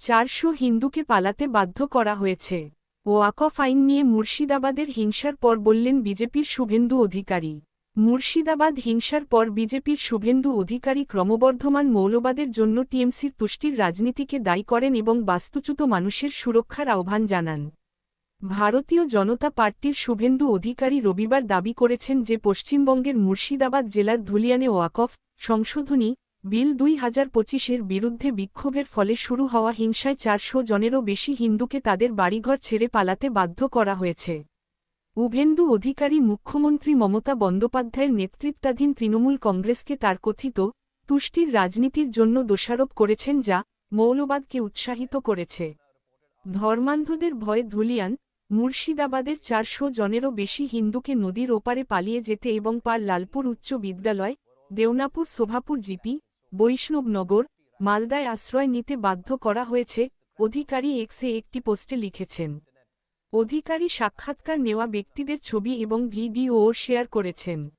চারশো হিন্দুকে পালাতে বাধ্য করা হয়েছে। ওয়াকফ আইন নিয়ে মুর্শিদাবাদের হিংসার পর বললেন বিজেপির শুভেন্দু অধিকারী। মুর্শিদাবাদ হিংসার পর বিজেপির শুভেন্দু অধিকারী ক্রমবর্ধমান মৌলবাদের জন্য টিএমসির তুষ্টির রাজনীতিকে দায়ী করেন এবং বাস্তুচ্যুত মানুষের সুরক্ষার আহ্বান জানান। ভারতীয় জনতা পার্টির শুভেন্দু অধিকারী রবিবার দাবি করেছেন যে পশ্চিমবঙ্গের মুর্শিদাবাদ জেলার ধুলিয়ানে ওয়াকফ সংশোধনী বিল দুই হাজার পঁচিশের বিরুদ্ধে বিক্ষোভের ফলে শুরু হওয়া হিংসায় চারশো জনেরও বেশি হিন্দুকে তাদের বাড়িঘর ছেড়ে পালাতে বাধ্য করা হয়েছে। উভেন্দু অধিকারী মুখ্যমন্ত্রী মমতা বন্দ্যোপাধ্যায়ের নেতৃত্বাধীন তৃণমূল কংগ্রেসকে তার কথিত তুষ্টির রাজনীতির জন্য দোষারোপ করেছেন যা মৌলবাদকে উৎসাহিত করেছে। ধর্মান্ধদের ভয়ে ধুলিয়ান, মুর্শিদাবাদের চারশো জনেরও বেশি হিন্দুকে নদীর ওপারে পালিয়ে যেতে এবং পার লালপুর উচ্চ বিদ্যালয়, দেওনাপুর শোভাপুর জিপি বৈষ্ণবনগর, মালদায় আশ্রয় নিতে বাধ্য করা হয়েছে, অধিকারী এক্সে একটি পোস্টে লিখেছেন। অধিকারী সাক্ষাৎকার নেওয়া ব্যক্তিদের ছবি এবং ভিডিও শেয়ার করেছেন।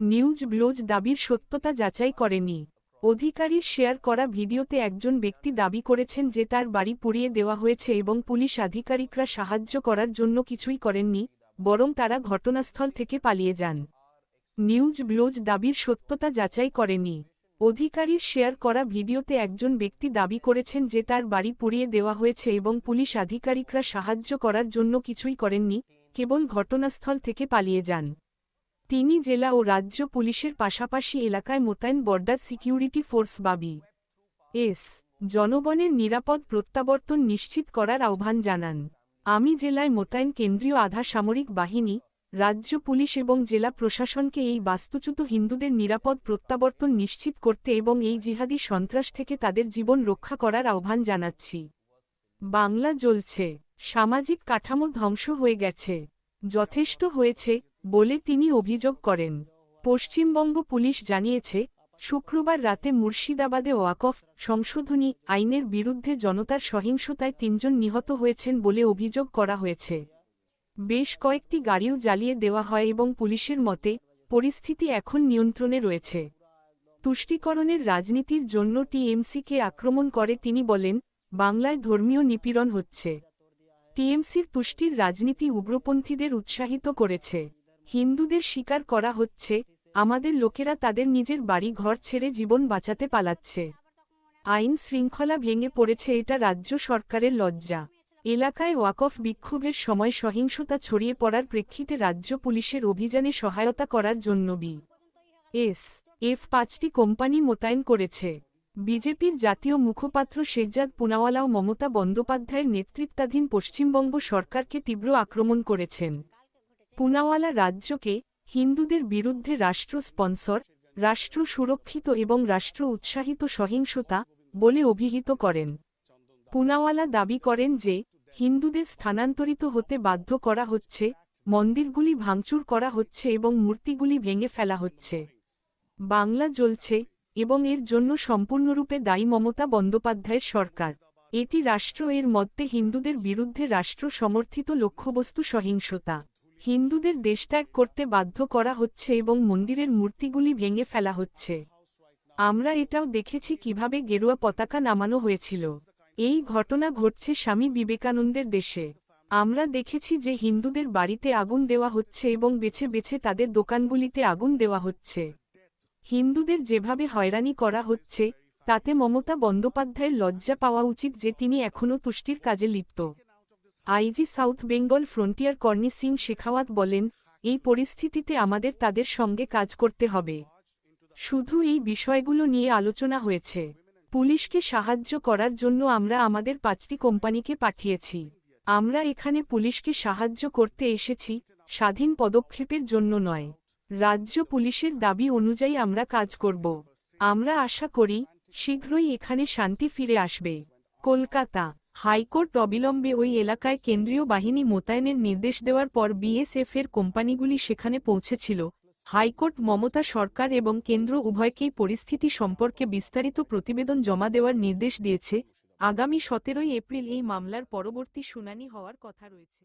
নিউজ ব্লোজ দাবির সত্যতা যাচাই করেনি। অধিকারীর শেয়ার করা ভিডিওতে একজন ব্যক্তি দাবি করেছেন যে তার বাড়ি পুড়িয়ে দেওয়া হয়েছে এবং পুলিশ আধিকারিকরা সাহায্য করার জন্য কিছুই করেননি, বরং তারা ঘটনাস্থল থেকে পালিয়ে যান। নিউজ ব্লোজ দাবির সত্যতা যাচাই করেনি। অধিকারীর শেয়ার করা ভিডিওতে একজন ব্যক্তি দাবি করেছেন যে তার বাড়ি পুড়িয়ে দেওয়া হয়েছে এবং পুলিশ আধিকারিকরা সাহায্য করার জন্য কিছুই করেননি, কেবল ঘটনাস্থল থেকে পালিয়ে যান। তিনি জেলা ও রাজ্য পুলিশের পাশাপাশি এলাকায় মোতায়েন বর্ডার সিকিউরিটি ফোর্স বাবি এস জনগণের নিরাপদ প্রত্যাবর্তন নিশ্চিত করার আহ্বান জানান। আমি জেলায় মোতায়েন কেন্দ্রীয় আধা সামরিক বাহিনী রাজ্য পুলিশ এবং জেলা প্রশাসনকে এই বাস্তুচ্যুত হিন্দুদের নিরাপদ প্রত্যাবর্তন নিশ্চিত করতে এবং এই জিহাদি সন্ত্রাস থেকে তাদের জীবন রক্ষা করার আহ্বান জানাচ্ছি। বাংলা জ্বলছে। সামাজিক কাঠামো ধ্বংস হয়ে গেছে। যথেষ্ট হয়েছে বলে তিনি অভিযোগ করেন। পশ্চিমবঙ্গ পুলিশ জানিয়েছে, শুক্রবার রাতে মুর্শিদাবাদে ওয়াকফ সংশোধনী আইনের বিরুদ্ধে জনতার সহিংসতায় তিনজন নিহত হয়েছেন বলে অভিযোগ করা হয়েছে। বেশ কয়েকটি গাড়িও জ্বালিয়ে দেওয়া হয় এবং পুলিশের মতে, পরিস্থিতি এখন নিয়ন্ত্রণে রয়েছে। তুষ্টিকরণের রাজনীতির জন্য টিএমসিকে আক্রমণ করে তিনি বলেন, বাংলায় ধর্মীয় নিপীড়ন হচ্ছে। টিএমসির তুষ্টির রাজনীতি উগ্রপন্থীদের উৎসাহিত করেছে। হিন্দুদের স্বীকার করা হচ্ছে, আমাদের লোকেরা তাদের নিজের বাড়ি ঘর ছেড়ে জীবন বাঁচাতে পালাচ্ছে। আইন শৃঙ্খলা ভেঙে পড়েছে এটা রাজ্য সরকারের লজ্জা। এলাকায় ওয়াকফ বিক্ষোভের সময় সহিংসতা ছড়িয়ে পড়ার প্রেক্ষিতে রাজ্য পুলিশের অভিযানে সহায়তা করার জন্য বি এস এফ পাঁচটি কোম্পানি মোতায়েন করেছে। বিজেপির জাতীয় মুখপাত্র শেখজাদ পুনাওয়ালাও মমতা বন্দ্যোপাধ্যায়ের নেতৃত্বাধীন পশ্চিমবঙ্গ সরকারকে তীব্র আক্রমণ করেছেন। পুনাওয়ালা রাজ্যকে হিন্দুদের বিরুদ্ধে রাষ্ট্র স্পন্সর, রাষ্ট্র সুরক্ষিত এবং রাষ্ট্র উৎসাহিত সহিংসতা বলে অভিহিত করেন। পুনাওয়ালা দাবি করেন যে হিন্দুদের স্থানান্তরিত হতে বাধ্য করা হচ্ছে, মন্দিরগুলি ভাঙচুর করা হচ্ছে এবং মূর্তিগুলি ভেঙে ফেলা হচ্ছে। বাংলা জ্বলছে এবং এর জন্য সম্পূর্ণরূপে দায়ী মমতা বন্দ্যোপাধ্যায়ের সরকার। এটি রাষ্ট্র এর মধ্যে হিন্দুদের বিরুদ্ধে রাষ্ট্র সমর্থিত লক্ষ্যবস্তু সহিংসতা। হিন্দুদের দেশত্যাগ করতে বাধ্য করা হচ্ছে এবং মন্দিরের মূর্তিগুলি ভেঙে ফেলা হচ্ছে। আমরা এটাও দেখেছি কীভাবে গেরুয়া পতাকা নামানো হয়েছিল। এই ঘটনা ঘটছে স্বামী বিবেকানন্দের দেশে। আমরা দেখেছি যে হিন্দুদের বাড়িতে আগুন দেওয়া হচ্ছে এবং বেছে বেছে তাদের দোকানগুলিতে আগুন দেওয়া হচ্ছে। হিন্দুদের যেভাবে হয়রানি করা হচ্ছে, তাতে মমতা বন্দ্যোপাধ্যায়ের লজ্জা পাওয়া উচিত যে তিনি এখনও তুষ্টির কাজে লিপ্ত। IG south Bengal frontier Karni Singh Shekhawat বলেন, এই পরিস্থিতিতে আমাদের তাদের সঙ্গে কাজ করতে হবে। শুধু এই বিষয়গুলো নিয়ে আলোচনা হয়েছে। পুলিশকে সাহায্য করার জন্য আমরা আমাদের পাঁচটি কোম্পানিকে পাঠিয়েছি। আমরা এখানে পুলিশকে সাহায্য করতে এসেছি, স্বাধীন পদক্ষেপের জন্য নয়। রাজ্য পুলিশের দাবি অনুযায়ী আমরা কাজ করব। আমরা আশা করি, শীঘ্রই এখানে শান্তি ফিরে আসবে। কলকাতা হাইকোর্ট অবিলম্বে ওই এলাকায় কেন্দ্রীয় বাহিনী মোতায়েনের নির্দেশ দেওয়ার পর বিএসএফ এর কোম্পানিগুলি সেখানে পৌঁছেছিল হাইকোর্ট, মমতা সরকার এবং কেন্দ্র উভয়কেই পরিস্থিতি সম্পর্কে বিস্তারিত প্রতিবেদন জমা দেওয়ার নির্দেশ দিয়েছে। আগামী সতেরোই এপ্রিল এই মামলার পরবর্তী শুনানি হওয়ার কথা রয়েছে।